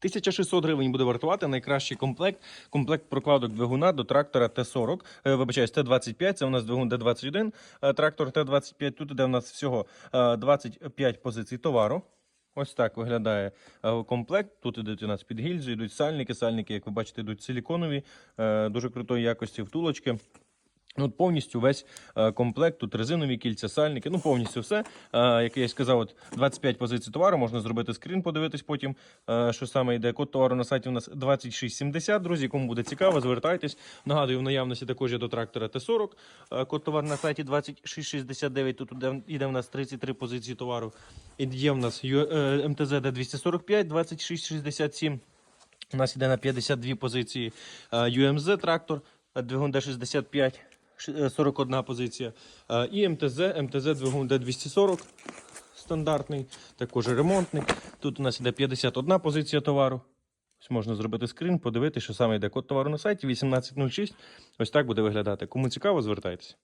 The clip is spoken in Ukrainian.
1600 гривень буде вартувати найкращий комплект. Комплект прокладок двигуна до трактора Т-40. Е, Вибачаюсь, Т-25, це у нас двигун Д-21. е, Трактор Т-25. Тут іде у нас всього е, 25 позицій товару. Ось так виглядає е, комплект. Тут ідуть у нас під йдуть сальники. Сальники, як ви бачите, йдуть силіконові, е, дуже крутої якості втулочки. Ну, от повністю весь е, комплект, тут резинові кільця, сальники, ну повністю все. Е, як я й сказав, от 25 позицій товару, можна зробити скрін, подивитись потім, е, що саме йде. Код товару на сайті у нас 2670. Друзі, кому буде цікаво, звертайтесь. Нагадую, в наявності також є до трактора Т-40. Е, код товар на сайті 2669. Тут іде в нас 33 позиції товару. І є в нас МТЗ Д245, 2667. У нас йде на 52 позиції е, UMZ трактор, двигун Д65, ш- е, 41 позиція. Е, І МТЗ, МТЗ двигун Д240 стандартний, також ремонтний. Тут у нас йде 51 позиція товару. Ось можна зробити скрін, подивитися, що саме йде код товару на сайті 1806. Ось так буде виглядати. Кому цікаво, звертайтеся.